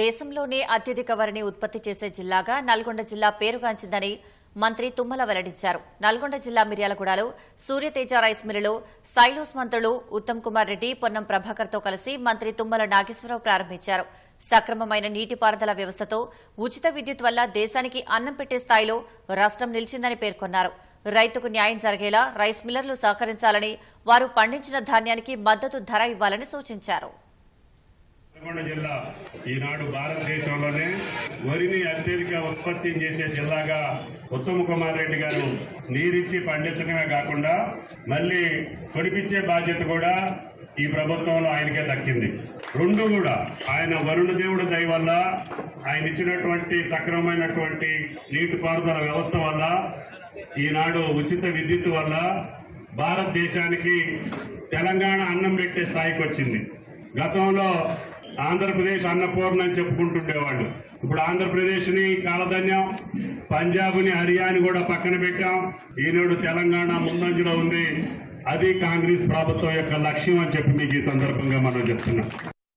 దేశంలోనే అత్యధిక వరిని ఉత్పత్తి చేసే జిల్లాగా నల్గొండ జిల్లా పేరుగాంచిందని మంత్రి తుమ్మల వెల్లడించారు. నల్గొండ జిల్లా మిర్యాలగూడలో సూర్యతేజ రైస్ మిల్లులో సైలోస్ మంత్రులు ఉత్తమ్ కుమార్ రెడ్డి పొన్నం ప్రభాకర్తో కలిసి మంత్రి తుమ్మల నాగేశ్వరరావు ప్రారంభించారు. సక్రమమైన నీటిపారుదల వ్యవస్థతో ఉచిత విద్యుత్ వల్ల దేశానికి అన్నం పెట్టే స్థాయిలో రాష్ట్రం నిలిచిందని పేర్కొన్నారు. రైతుకు న్యాయం జరిగేలా రైస్ మిల్లర్లు సహకరించాలని వారు పండించిన ధాన్యానికి మద్దతు ధర ఇవ్వాలని సూచించారు. నల్గొండ జిల్లా ఈనాడు భారతదేశంలోనే వరిని అత్యధిక ఉత్పత్తి చేసే జిల్లాగా ఉత్తమ్ కుమార్ రెడ్డి గారు నీరిచ్చి పండించడమే కాకుండా మళ్ళీ కొనిపించే బాధ్యత కూడా ఈ ప్రభుత్వంలో ఆయనకే దక్కింది. రెండు కూడా. ఆయన వరుణ దేవుడి దయ వల్ల ఆయన ఇచ్చినటువంటి సక్రమమైనటువంటి నీటిపారుదల వ్యవస్థ వల్ల ఈనాడు ఉచిత విద్యుత్ వల్ల భారతదేశానికి తెలంగాణ అన్నం పెట్టే స్థాయికి వచ్చింది. గతంలో ఆంధ్రప్రదేశ్ అన్నపూర్ణ అని చెప్పుకుంటుండేవాళ్ళు. ఇప్పుడు ఆంధ్రప్రదేశ్ని కాలధన్యం పంజాబ్ని హర్యానా కూడా పక్కన పెట్టాం. ఈనాడు తెలంగాణ ముందంజలో ఉంది. అది కాంగ్రెస్ ప్రభుత్వం యొక్క లక్ష్యం అని చెప్పి మీకు ఈ సందర్భంగా మనం చేస్తున్నాం